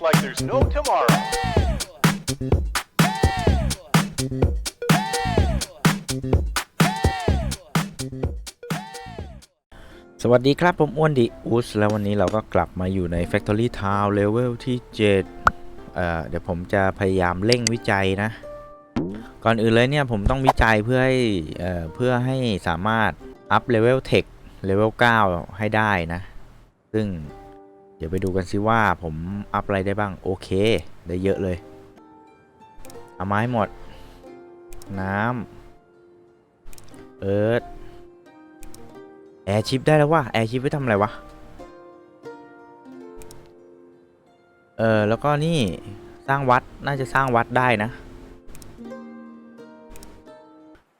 work like there's no tomorrow. สวัสดีครับผมอ้วนดิอุสแล้ววันนี้เราก็กลับมาอยู่ใน Factory Town Level ที่7เอ่อเดี๋ยวผมจะพยายามเร่งวิจัยนะ ก่อนอื่นเลยเนี่ยผมต้องวิจัยเพื่อให้เอ่อเพื่อให้สามารถอัพเลเวลเทคเลเวล9ให้ได้นะ ซึ่ง เดี๋ยวไปดูกันสิว่าผมอัพอะไรได้บ้าง โอเค ได้เยอะเลย เอาไม้หมด น้ำเอิร์ธแอร์ชิปได้แล้วว่ะแอร์ชิปไว้ทำอะไรวะ เออ แล้วก็นี่สร้างวัดน่าจะสร้างวัดได้นะ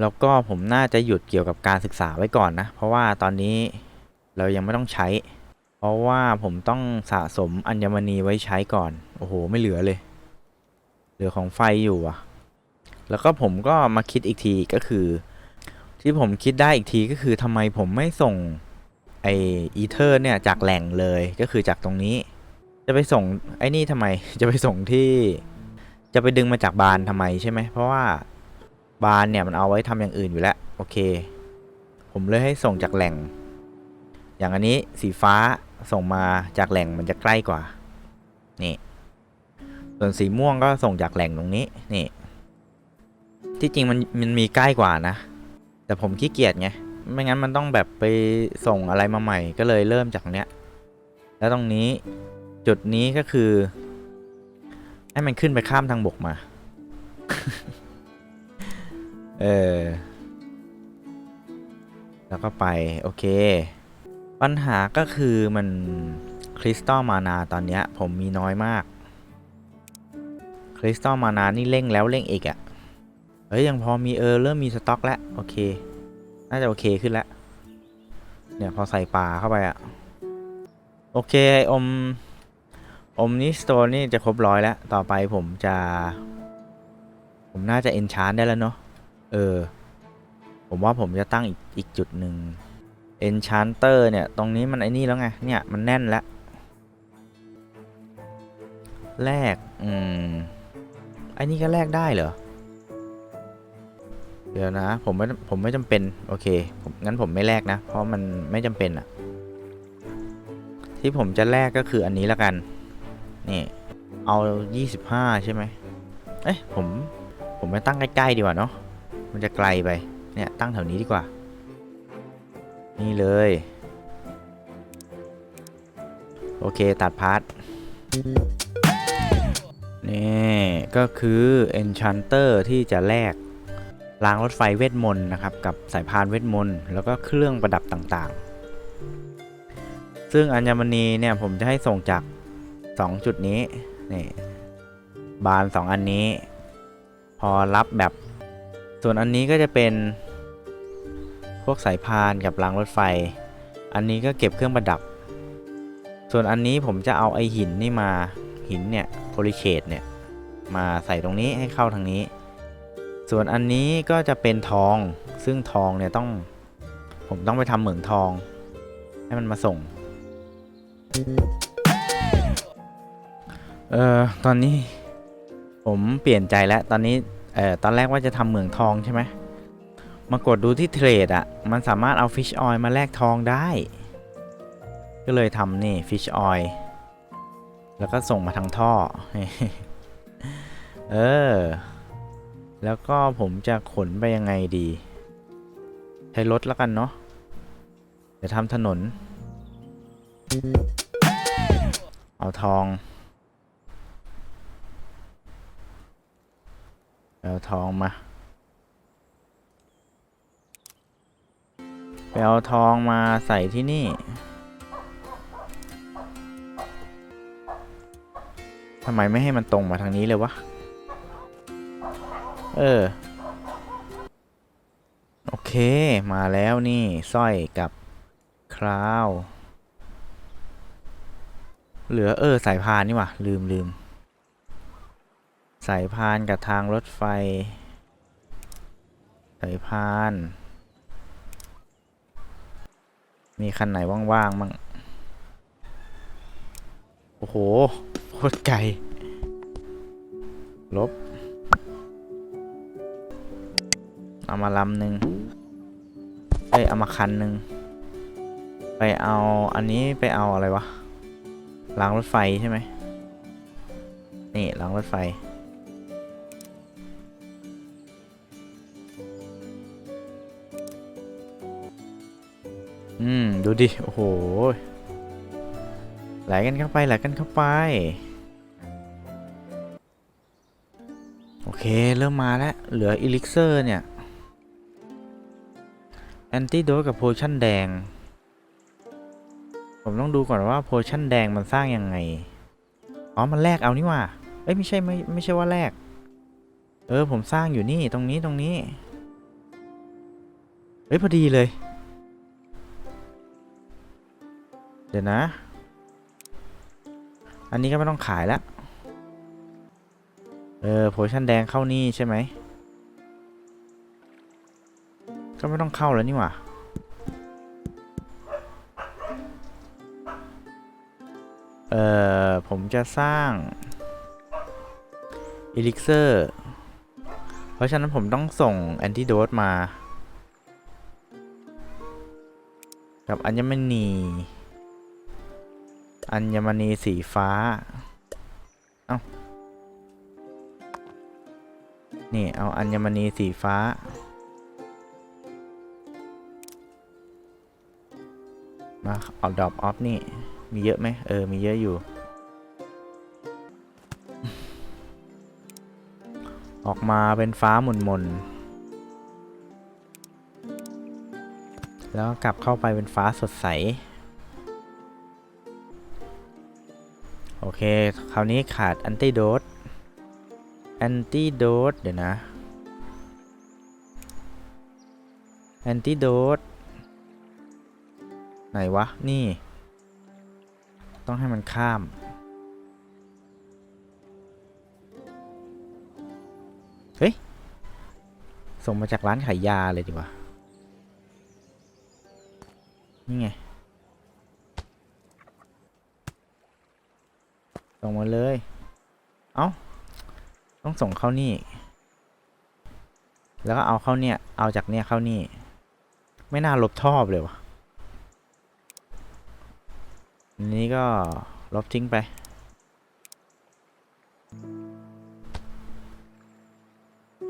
แล้วก็ผมน่าจะหยุดเกี่ยวกับการศึกษาไว้ก่อนนะ เพราะว่าตอนนี้เรายังไม่ต้องใช้ เพราะว่าผมต้องสะสมอัญมณีไว้ใช้ก่อน โอ้โห ไม่เหลือเลย เหลือของไฟอยู่อะแล้วก็ผมก็มาคิดอีกทีก็คือ ที่ผมคิดได้อีกทีก็คือทำไมผมไม่ส่งไออีเทอร์เนี่ยจากแหล่งเลยก็คือจากตรงนี้ จะไปส่งไอ้นี่ทำไมจะไปส่งที่ จะไปดึงมาจากบานทำไมใช่ไหมเพราะว่าบานเนี่ยมันเอาไว้ทำอย่างอื่นอยู่แล้ว โอเค ผมเลยให้ส่งจากแหล่ง อย่างอันนี้สีฟ้า ส่งมาจากแหล่งมันจะใกล้กว่า นี่ ส่วนสีม่วงก็ส่งจากแหล่งตรงนี้ นี่ ที่จริงมันมันมีใกล้กว่านะ แต่ผมขี้เกียจไง ไม่งั้นมันต้องแบบไปส่งอะไรมาใหม่ ก็เลยเริ่มจากเนี้ย แล้วตรงนี้จุดนี้ก็คือ ให้มันขึ้นไปข้ามทางบกมา เออ แล้วก็ไป โอเค ปัญหาก็คือมันคริสตัลมานาตอนเนี้ยผมมีน้อยมาก คริสตัลมานานี่เร่งแล้วเร่งอีกอะ่ะ เฮ้ยยังพอมีเออเริ่มมีสต็อกแล้วโอเค น่าจะโอเคขึ้นแล้ว เนี่ยพอใส่ปลาเข้าไปอะโอเคไออม อมนี้สโตนนี่จะครบร้อยแล้ว ต่อไปผมจะ ผมน่าจะเอนชานได้แล้วเนาะ เออ ผมว่าผมจะตั้งอีกอีกจุดหนึ่ง เอนชานเตอร์เนี่ย ตรงนี้มันไอ้นี่แล้วไง เนี่ย มันแน่นแล้ว แลก อืมไอ้นี่ก็แลกได้เหรอ เดี๋ยวนะ ผมไม่ ผมไม่จำเป็น โอเค ผมงั้นผมไม่แลกนะ เพราะมันไม่จำเป็นอะที่ผมจะแลกก็คืออันนี้ละกัน นี่ เอา 25 ใช่ไหม เอ๊ะ ผม ผมไปตั้งใกล้ ๆ ดีกว่าเนาะ มันจะไกลไป เนี่ย ตั้งแถวนี้ดีกว่า นี่เลย โอเคตัดพาร์ทนี่ก็คือ Enchanter ที่จะแลกรางรถไฟเวทมนต์นะครับ กับสายพานเวทมนต์แล้วก็เครื่องประดับต่างๆ ซึ่งอัญมณีเนี่ยผมจะให้ส่งจาก 2 จุดนี้นี่บาน 2 อันนี้ พอรับแบบส่วนอันนี้ก็จะเป็น พวกสายพานกับรางรถไฟ อันนี้ก็เก็บเครื่องประดับ ส่วนอันนี้ผมจะเอาไอหินนี่มาหินเนี่ยโพลิเคตเนี่ยมาใส่ตรงนี้ให้เข้าทางนี้ ส่วนอันนี้ก็จะเป็นทอง ซึ่งทองเนี่ยต้องผมต้องไปทำเหมืองทอง ให้มันมาส่ง เออตอนนี้ผมเปลี่ยนใจแล้ว ตอนนี้เออตอนแรกว่าจะทำเหมืองทองใช่ไหม มากดดูที่เทรดอะ มันสามารถเอาฟิชออยมาแลกทองได้ ก็เลยทำนี่ฟิชออยแล้วก็ส่งมาทางท่อ เออ แล้วก็ผมจะขนไปยังไงดี ใช้รถแล้วกันเนาะเดี๋ยวทำถนน เอาทอง เอาทองมา ไปเอาทองมาใส่ที่นี่ ทำไมไม่ให้มันตรงมาทางนี้เลยวะ เออ โอเค มาแล้วนี่สร้อยกับคราว เหลือเออ สายพานนี่ว่าลืมลืม สายพานกับทางรถไฟ สายพาน มีคันไหนว่างๆมั่งโอ้โหโคตรไกลลบ เอามาลำหนึ่งเอ้ยเอามาคันหนึ่งไปเอาอันนี้ไปเอาอะไรวะรางรถไฟใช่ไหมนี่รางรถไฟ อืม ดูดิ โอ้โห ไหลกันเข้าไป ไหลกันเข้าไป โอเค เริ่มมาแล้ว เหลืออิลิกเซอร์เนี่ย แอนติโดกับโพชั่นแดง ผมต้องดูก่อนว่าโพชั่นแดงมันสร้างยังไง อ๋อ มันแลกเอานี่ว่า เอ้ย ไม่ใช่ ไม่ ไม่ใช่ว่าแลก เออ ผมสร้างอยู่นี่ ตรงนี้ ตรงนี้ เฮ้ย พอดีเลย เดี๋ยวนะ อันนี้ก็ไม่ต้องขายแล้วเออโพชั่นแดงเข้านี่ใช่ไหม ก็ไม่ต้องเข้าแล้วนี่หว่าเออผมจะสร้างอิลิกเซอร์ เพราะฉะนั้นผมต้องส่งแอนติโดสมา กับอัญมณี อัญมณีสีฟ้า เอ้า นี่ เอาอัญมณีสีฟ้า มาเอาดอบออฟนี่ มีเยอะไหม เออ มีเยอะอยู่ ออกมาเป็นฟ้าหมุนๆแล้วกลับเข้าไปเป็นฟ้าสดใส เค คราวนี้ขาดแอนติโดสแอนติโดสเดี๋ยวนะแอนติโดสไหนวะ นี่ ต้องให้มันข้าม เฮ้ย ส่งมาจากร้านขายยาเลยดีกว่า นี่ไง ส่งมาเลย เอ้า ต้องส่งเข้านี่ แล้วก็เอาเข้าเนี่ย เอาจากเนี่ยเข้านี่ ไม่น่าลบท่อเลยวะนนี้ก็ลบทิ้งไป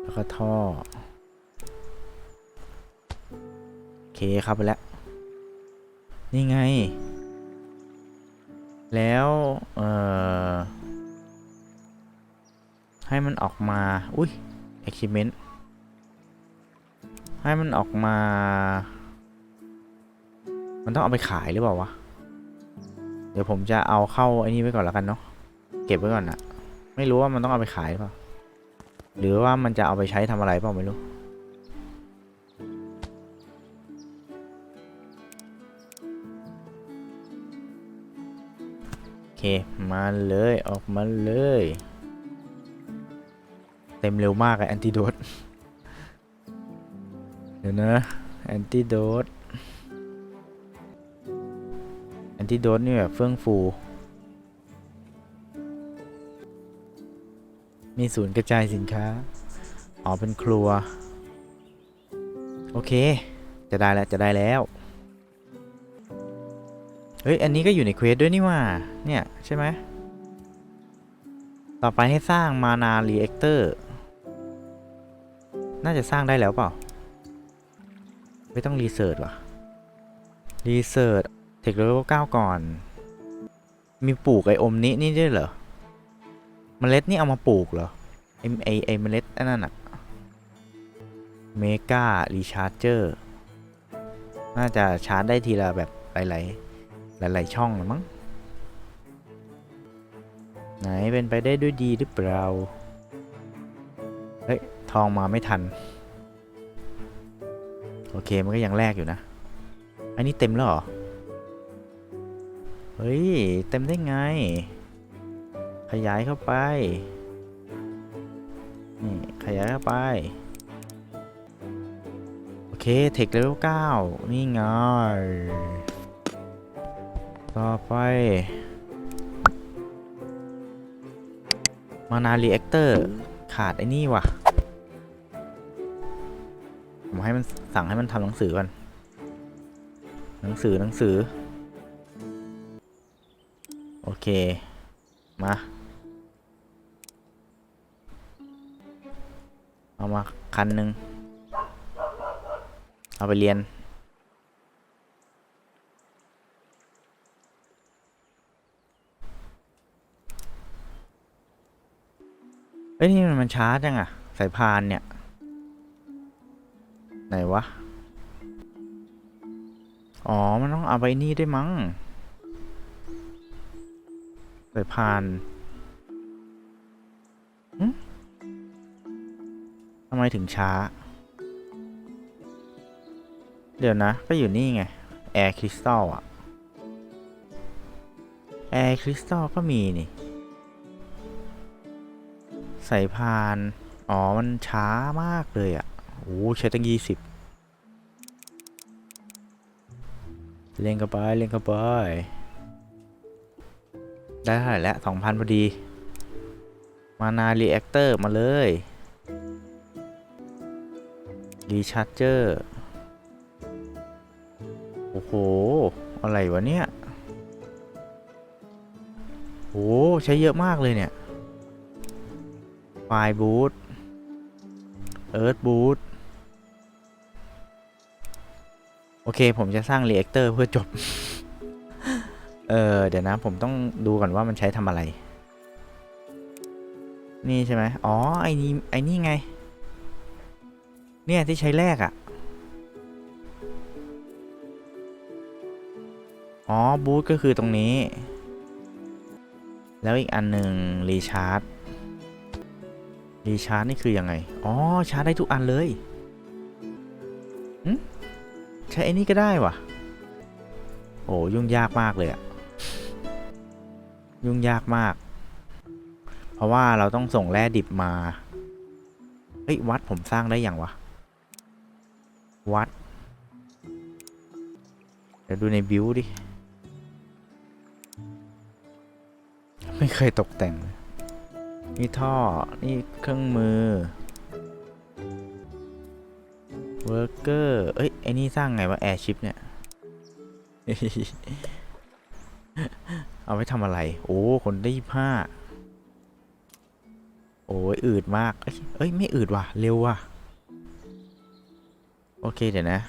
แล้วก็ท่อ โอเคครับไปแล้ว นี่ไง แล้ว เอ่อ ให้มันออกมา อุ้ย achievement ให้มันออกมา มันต้องเอาไปขายหรือเปล่าวะ เดี๋ยวผมจะเอาเข้าไอ้นี่ไว้ก่อนแล้วกันเนาะ เก็บไว้ก่อนอะไม่รู้ว่ามันต้องเอาไปขายหรือเปล่า หรือว่ามันจะเอาไปใช้ทำอะไรเปล่าไม่รู้โอเค มาเลย ออกมาเลย เต็มเร็วมากอะแอนติโดสเดี๋ยวนะแอนติโดสแอนติโดสนี่แบบเฟื่องฟู มีศูนย์กระจายสินค้า อ๋อ เป็นครัว โอเค จะได้แล้ว จะได้แล้ว เฮ้ย อันนี้ก็อยู่ในเควสด้วยนี่ว่า เนี่ย ใช่ไหม ต่อไปให้สร้างมานารีแอคเตอร์ น่าจะสร้างได้แล้วเปล่า ไม่ต้องรีเสิร์ชว่ะ รีเสิร์ชเทคโนโลยีเก้าก่อน มีปลูกไออมนี้นี่ด้วยเหรอเมล็ดนี่เอามาปลูกเหรอ ไอไอไอเมล็ดอันนั้นอะเมการีชาร์เจอร์น่าจะชาร์จได้ทีละแบบหลายๆหลายๆช่องเลยมั้ง ไหนเป็นไปได้ด้วยดีหรือเปล่า เฮ้ย ทองมาไม่ทัน โอเคมันก็ยังแรกอยู่นะ อันนี้เต็มแล้วเหรอ เฮ้ย เต็มได้ไง ขยายเข้าไป นี่ ขยายเข้าไป โอเค เทคเลเวล9นี่ไง ต่อไปมานารีแอคเตอร์ ขาดไอ้นี่ว่ะ ผมให้มันสั่งให้มันทำหนังสือก่อน หนังสือหนังสือ โอเค มา เอามาคันหนึ่ง เอาไปเรียนเอ้ยนี่มันมันช้าจังอะสายพานเนี่ย ไหนวะ อ๋อ มันต้องเอาไปนี่ได้มั้งสายพานทำไมถึงช้า เดี๋ยวนะ ก็อยู่นี่ไง แอร์คริสตัลอะแอร์คริสตัลก็มีนี่สายพาน อ๋อ มันช้ามากเลยอะ อ้ใช้ตั้งยี่สิบเล่นกันไปเล่นกันไปได้เท่าไหร่แล้วสองพันพอดี มานารีแอคเตอร์มาเลยรีชาร์เจอร์โอ้โห อะไรวะเนี่ยโอ้ใช้เยอะมากเลยเนี่ยไฟบูทเอิร์ธบูท โอเค ผมจะสร้างรีแอคเตอร์เพื่อจบ เออเดี๋ยวนะ ผมต้องดูก่อนว่ามันใช้ทำอะไร นี่ใช่ไหมอ๋อ ไอ้นี่ ไอ้นี่ไง เนี่ยที่ใช้แรกอะ่ะ อ๋อ บูทก็คือตรงนี้ แล้วอีกอันหนึ่งรีชาร์จ รีชาร์จนี่คือยังไง อ๋อ ชาร์จได้ทุกอันเลยหึ ใช้ไอ้นี่ก็ได้วะโอ้ยุ่งยากมากเลยอะยุ่งยากมาก เพราะว่าเราต้องส่งแร่ดิบมาเฮ้ยวัดผมสร้างได้อย่างวะ วัด เดี๋ยวดูในบิวดิ ไม่เคยตกแต่งเลยนี่ท่อ นี่เครื่องมือ เวิร์กเกอร์เอ้ย ไอ้นี่สร้างไงวะแอร์ชิปเนี่ย เอาไว้ทำอะไร โอ้ คนได้ยี่ห้า โอ้ยอืดมาก เอ้ย ไม่อืดว่ะ เร็วว่ะ โอเค เดี๋ยวนะ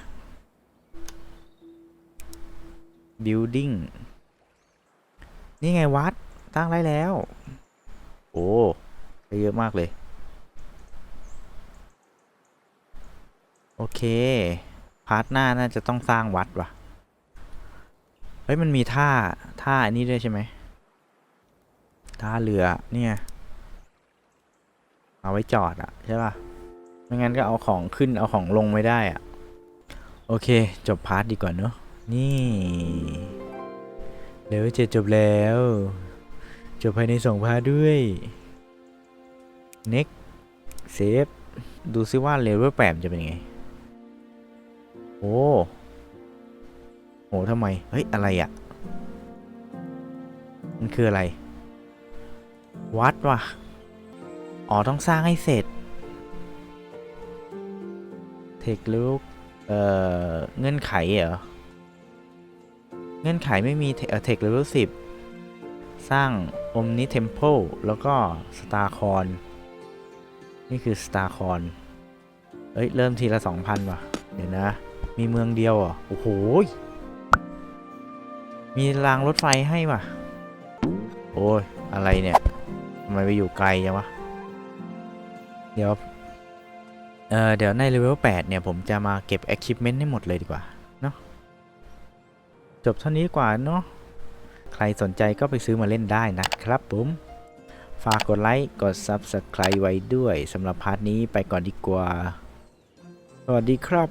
building นี่ไงวัดตั้งได้แล้ว โอ้เยอะมากเลย โอเค พาร์ทหน้าน่าจะต้องสร้างวัดว่ะ เฮ้ย มันมีท่า ท่าอันนี้ด้วยใช่ไหม ท่าเรือ เนี่ย เอาไว้จอดอะใช่ป่ะ ไม่งั้นก็เอาของขึ้นเอาของลงไม่ได้อะโอเค จบพาร์ทดีกว่าเนอะนี่เดี๋ยวจะจบแล้ว จบภายในสองพาร์ทด้วย next save ดูซิว่าเลเวลแปดจะเป็นไง โอ้โหทำไม เฮ้ย อะไรอะ่ะ มันคืออะไร วัดวะอ๋อ ต้องสร้างให้เสร็จ เทคลูกเอ่อ เงื่อนไขเหรอ เงื่อนไขไม่มีเทคเลเวลสิบสร้าง Omni Temple แล้วก็ Star c o r n นี่คือ Star c o r n เอ้ย เริ่มทีละ2,000ว่ะ เดี๋ยวนะ มีเมืองเดียวอะโอ้โหยมีรางรถไฟให้ว่ะ โอ้ย อะไรเนี่ยทำไมไปอยู่ไกลจังวะ เดี๋ยว เอ่อเดี๋ยวในเลเวล8เนี่ย ผมจะมาเก็บ Achievement ให้หมดเลยดีกว่า เนาะ จบเท่านี้กว่าเนาะ ใครสนใจก็ไปซื้อมาเล่นได้นะครับผม ฝากกดไลค์ กด Subscribe ไว้ด้วยสำหรับพาร์ทนี้ไปก่อนดีกว่า สวัสดีครับ